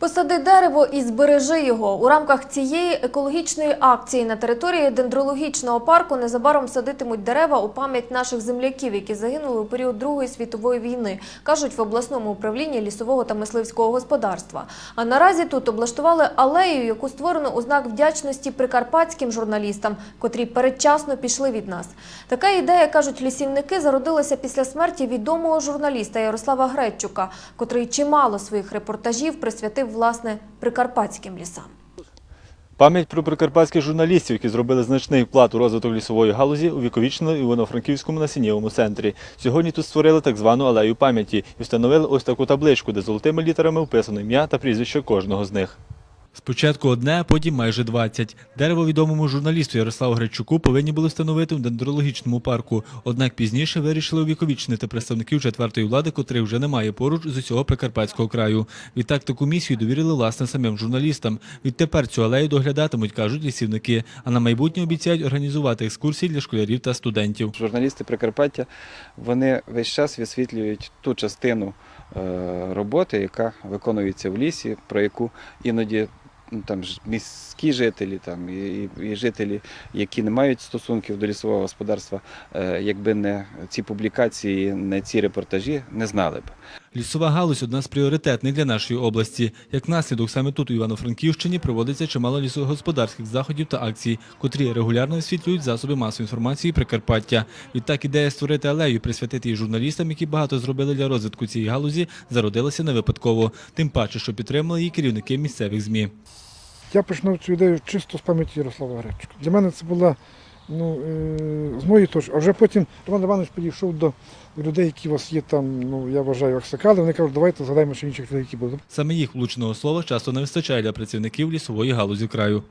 Посади дерево і збережи його. У рамках цієї екологічної акції на території дендрологічного парку незабаром садитимуть дерева у пам'ять наших земляків, які загинули у період Другої світової війни, кажуть в обласному управлінні лісового та мисливського господарства. А наразі тут облаштували алею, яку створено у знак вдячності прикарпатським журналістам, котрі передчасно пішли від нас. Така ідея, кажуть лісівники, зародилася після смерті відомого журналіста Ярослава Гречука, котрий чимало своїх репортажів присвятив власне прикарпатським лісам. Пам'ять про прикарпатських журналістів, які зробили значний вклад у розвиток лісової галузі, увіковічнили у Івано-Франківському насіннєвому центрі. Сьогодні тут створили так звану алею пам'яті і встановили ось таку табличку, де золотими літерами вписано ім'я та прізвище кожного з них. Спочатку одне, а потім майже 20. Дерево відомому журналісту Ярославу Гречуку повинні були встановити в дендрологічному парку. Однак пізніше вирішили увіковічнити представників четвертої влади, котрих вже немає поруч з усього Прикарпатського краю. Відтак таку місію довірили власне самим журналістам. Відтепер цю алею доглядатимуть, кажуть лісівники, а на майбутнє обіцяють організувати екскурсії для школярів та студентів. Журналісти Прикарпаття вони весь час висвітлюють ту частину е, роботи, яка виконується в лісі, про яку іноді там ж міські жителі, там і, і- і жителі, які не мають стосунків до лісового господарства, е, якби не ці публікації, не ці репортажі, не знали б. Лісова галузь одна з пріоритетних для нашої області. Як наслідок, саме тут у Івано-Франківщині проводиться чимало лісогосподарських заходів та акцій, котрі регулярно висвітлюють засоби масової інформації Прикарпаття. Відтак ідея створити алею, присвятити її журналістам, які багато зробили для розвитку цієї галузі, зародилася не випадково. Тим паче, що підтримали її керівники місцевих змі. Я починав цю ідею чисто з пам'яті Ярослава Гречка. Для мене це була ну, е, з моєї точки. А вже потім Роман Іванович підійшов до людей, які у вас є там, ну я вважаю, аксакали. Вони кажуть, давайте згадаємо ще інших людей, які були. Саме їх влучного слова часто не вистачає для працівників лісової галузі краю.